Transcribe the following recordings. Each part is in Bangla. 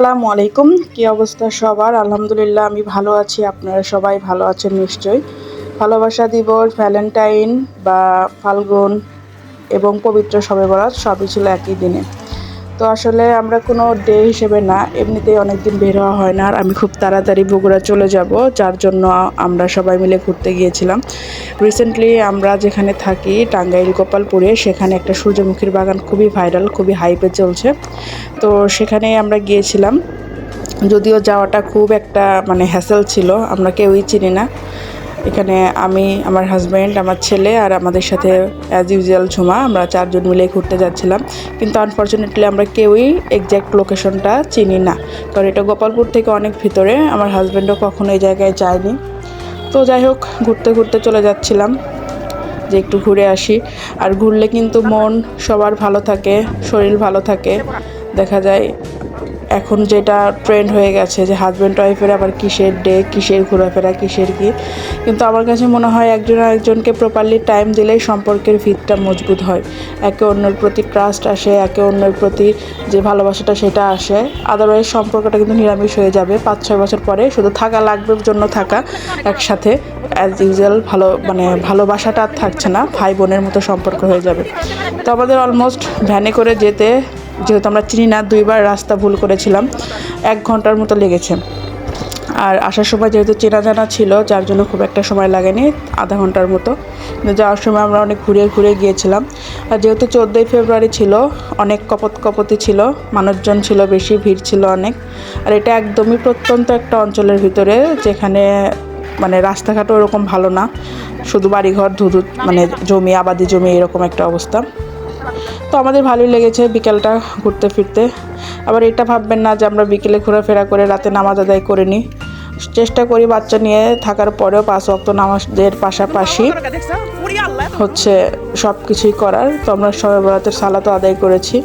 আসসালামু আলাইকুম। কি অবস্থা সবার? আলহামদুলিল্লাহ, আমি ভালো আছি। আপনারা সবাই ভালো আছেন নিশ্চয়ই। ভালোবাসা দিবস, ভ্যালেন্টাইন বা ফাল্গুন এবং পবিত্র সবে বরাত সবই ছিল একই দিনে। তো আসলে আমরা কোনো ডে হিসেবে না, এমনিতেই অনেক দিন বের হওয়া হয় না। আর আমি খুব তাড়াতাড়ি বগুড়া চলে যাব, যার জন্য আমরা সবাই মিলে ঘুরতে গিয়েছিলাম। রিসেন্টলি আমরা যেখানে থাকি টাঙ্গাইল গোপালপুরে সেখানে একটা সূর্যমুখীর বাগান খুবই ভাইরাল খুবই হাইপে চলছে। তো সেখানে আমরা গিয়েছিলাম। যদিও যাওয়াটা খুব একটা মানে হ্যাসেল ছিল, আমরা কেউই চিনি না। এখানে আমি, আমার হাজব্যান্ড আমার ছেলে আর আমাদের সাথে অ্যাজ ইউজুয়াল ঝুমা, আমরা চারজন মিলে ঘুরতে যাচ্ছিলাম। কিন্তু আনফর্চুনেটলি আমরা কেউই এক্স্যাক্ট লোকেশনটা চিনি না। কারণ এটা গোপালপুর থেকে অনেক ভিতরে, আমার হাজব্যান্ডও কখনো এই জায়গায় যায়নি। তো যাই হোক, ঘুরতে ঘুরতে চলে যাচ্ছিলাম, যে একটু ঘুরে আসি। আর ঘুরলে কিন্তু মন সবার ভালো থাকে, শরীর ভালো থাকে। দেখা যায় এখন যেটা ট্রেন্ড হয়ে গেছে যে হাজব্যান্ড ওয়াইফের আবার কিসের ডে কিসের ঘোরাফেরা, কিসের কি? কিন্তু আমার কাছে মনে হয় একজন আরেকজনকে প্রপারলি টাইম দিলেই সম্পর্কের ভিতটা মজবুত হয়। একে অন্যের প্রতি ট্রাস্ট আসে, একে অন্যের প্রতি যে ভালোবাসাটা সেটা আসে। আদারওয়াইজ সম্পর্কটা কিন্তু নিরামিষ হয়ে যাবে। পাঁচ ছয় বছর পরে শুধু থাকা লাগবে জন্য থাকা, একসাথে অ্যাজ ইউজুয়াল ভালো মানে ভালোবাসাটা আর থাকছে না ভাই বোনের মতো সম্পর্ক হয়ে যাবে। তো আমাদের অলমোস্ট ভ্যানে করে যেতে যেহেতু আমরা চিনি না, দুইবার রাস্তা ভুল করেছিলাম। এক ঘণ্টার মতো লেগেছে। আর আসার সময় যেহেতু চেনা জানা ছিল, যার জন্য খুব একটা সময় লাগেনি, আধা ঘণ্টার মতো। কিন্তু যাওয়ার সময় আমরা অনেক ঘুরে ঘুরে গিয়েছিলাম। আর যেহেতু চোদ্দোই ফেব্রুয়ারি ছিল, অনেক কপত কপতি ছিল, মানুষজন ছিল, বেশি ভিড় ছিল অনেক। আর এটা একদমই প্রত্যন্ত একটা অঞ্চলের ভিতরে, যেখানে মানে রাস্তাঘাটও ওরকম ভালো না। শুধু বাড়িঘর, ধুধু মানে জমি, আবাদি জমি, এরকম একটা অবস্থা। তো আমাদের ভালোই লেগেছে বিকেলটা ঘুরতে ফিরতে। আবার এটা ভাববেন না যে আমরা বিকেলে ঘোরাফেরা করে রাতে নামাজ আদায় করে নিই। চেষ্টা করি বাচ্চা নিয়ে থাকার পরেও পাঁচ ওয়াক্ত নামাজের পাশাপাশি হচ্ছে সব কিছুই করার। তো আমরা সবাই বরাতের সালাতো আদায় করেছি।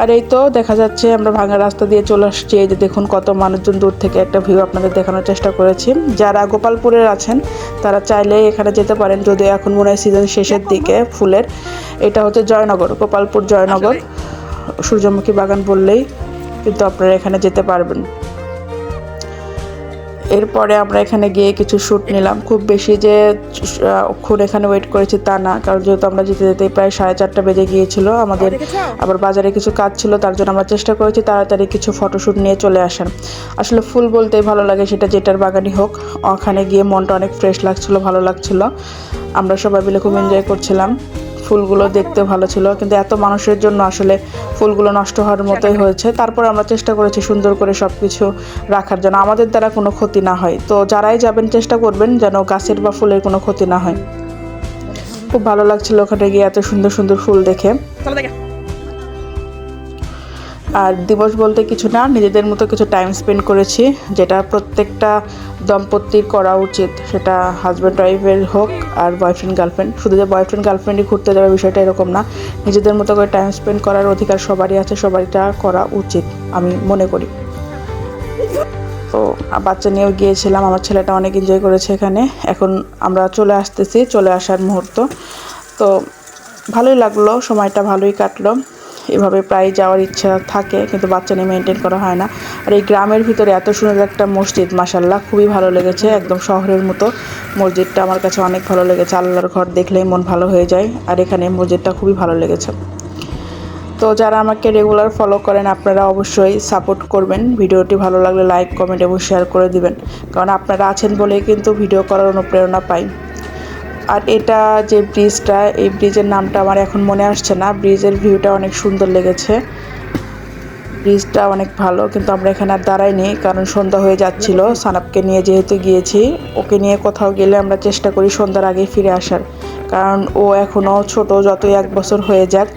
আর এই তো দেখা যাচ্ছে আমরা ভাঙা রাস্তা দিয়ে চলে আসছি। এই যে দেখুন কত মানুষজন দূর থেকে একটা ভিউ আপনাদের দেখানোর চেষ্টা করেছি। যারা গোপালপুরের আছেন, তারা চাইলে এখানে যেতে পারেন। যদিও এখন মনে হয় সিজন শেষের দিকে ফুলের। এটা হচ্ছে জয়নগর, গোপালপুর জয়নগর। সূর্যমুখী বাগান বললেই কিন্তু আপনারা এখানে যেতে পারবেন। এরপরে আমরা এখানে গিয়ে কিছু শ্যুট নিলাম। খুব বেশি যে ক্ষণ এখানে ওয়েট করেছি তা না কারণ যেহেতু আমরা যেতে যেতে প্রায় সাড়ে চারটা বেজে গিয়েছিল আমাদের। আবার বাজারে কিছু কাজ ছিল তার জন্য আমরা চেষ্টা করেছি তাড়াতাড়ি কিছু ফটোশ্যুট নিয়ে চলে আসার। আসলে ফুল বলতেই ভালো লাগে সেটা যেটার বাগানই হোক। ওখানে গিয়ে মনটা অনেক ফ্রেশ লাগছিল ভালো লাগছিল। আমরা সবাই মিলে খুব এনজয় করছিলাম। ফুলগুলো দেখতে ভালো ছিল। কিন্তু এত মানুষের জন্য আসলে ফুলগুলো নষ্ট হওয়ার মতোই হয়েছে। তারপর আমরা চেষ্টা করেছি সুন্দর করে সব কিছু রাখার জন্য। আমাদের দ্বারা কোনো ক্ষতি না হয়। তো যারাই যাবেন চেষ্টা করবেন যেন গাছের বা ফুলের কোনো ক্ষতি না হয়। খুব ভালো লাগছিল ওখানে গিয়ে এত সুন্দর সুন্দর ফুল দেখে। আর দিবস বলতে কিছু না, নিজেদের মতো কিছু টাইম স্পেন্ড করেছি, যেটা প্রত্যেকটা দম্পতির করা উচিত, সেটা হাজব্যান্ড ওয়াইফের হোক আর বয়ফ্রেন্ড গার্লফ্রেন্ড শুধু যে বয়ফ্রেন্ড গার্লফ্রেন্ডই ঘুরতে যাওয়ার বিষয়টা এরকম না, নিজেদের মতো করে টাইম স্পেন্ড করার অধিকার সবারই আছে সবারইটা করা উচিত, আমি মনে করি। তো বাচ্চা নিয়েও গিয়েছিলাম, আমার ছেলেটা অনেক এনজয় করেছে এখানে। এখন আমরা চলে আসতেছি, চলে আসার মুহূর্ত। তো ভালোই লাগল, সময়টা ভালোই কাটলো। এভাবে প্রায় যাওয়ার ইচ্ছা থাকে, কিন্তু বাচ্চা নিয়ে মেনটেন করা হয় না। আর এই গ্রামের ভিতরে এত সুন্দর একটা মসজিদ মাসাল্লাহ খুবই ভালো লেগেছে, একদম শহরের মতো। মসজিদটা আমার কাছে অনেক ভালো লেগেছে, আল্লাহর ঘর দেখলেই মন ভালো হয়ে যায়, আর এখানে মসজিদটা খুবই ভালো লেগেছে। তো যারা আমাকে রেগুলার ফলো করেন, আপনারা অবশ্যই সাপোর্ট করবেন। ভিডিওটি ভালো লাগলে লাইক কমেন্ট এবং শেয়ার করে দিবেন। কারণ আপনারা আছেন বলেই কিন্তু ভিডিও করার অনুপ্রেরণা পাই। আর এটা যে ব্রিজটা, এই ব্রিজের নামটা আমার এখন মনে আসছে না। ব্রিজের ভিউটা অনেক সুন্দর লেগেছে। ব্রিজটা অনেক ভালো, কিন্তু আমরা এখানে আর দাঁড়াইনি, কারণ সন্ধ্যা হয়ে যাচ্ছিল। সানাপকে নিয়ে যেহেতু গিয়েছি, ওকে নিয়ে কোথাও গেলে আমরা চেষ্টা করি সন্ধ্যার আগে ফিরে আসার। কারণ ও এখনও ছোট, যতই এক বছর হয়ে যাক,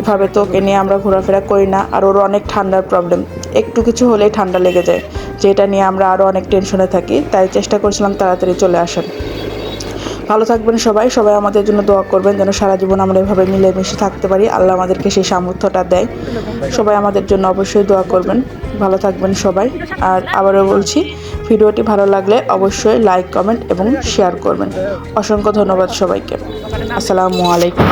এভাবে তো ওকে নিয়ে আমরা ঘোরাফেরা করি না। আর ওর অনেক ঠান্ডার প্রবলেম একটু কিছু হলেই ঠান্ডা লেগে যায়, যেটা নিয়ে আমরা আরও অনেক টেনশনে থাকি। তাই চেষ্টা করছিলাম তাড়াতাড়ি চলে আসার। ভালো থাকবেন সবাই। সবাই আমাদের জন্য দোয়া করবেন যেন সারা জীবন আমরা এভাবে মিলেমিশে থাকতে পারি। আল্লাহ আমাদেরকে সেই সামর্থ্যটা দেয়। সবাই আমাদের জন্য অবশ্যই দোয়া করবেন। ভালো থাকবেন সবাই। আর আবারও বলছি, ভিডিওটি ভালো লাগলে অবশ্যই লাইক, কমেন্ট এবং শেয়ার করবেন। অসংখ্য ধন্যবাদ সবাইকে। আসসালামু আলাইকুম।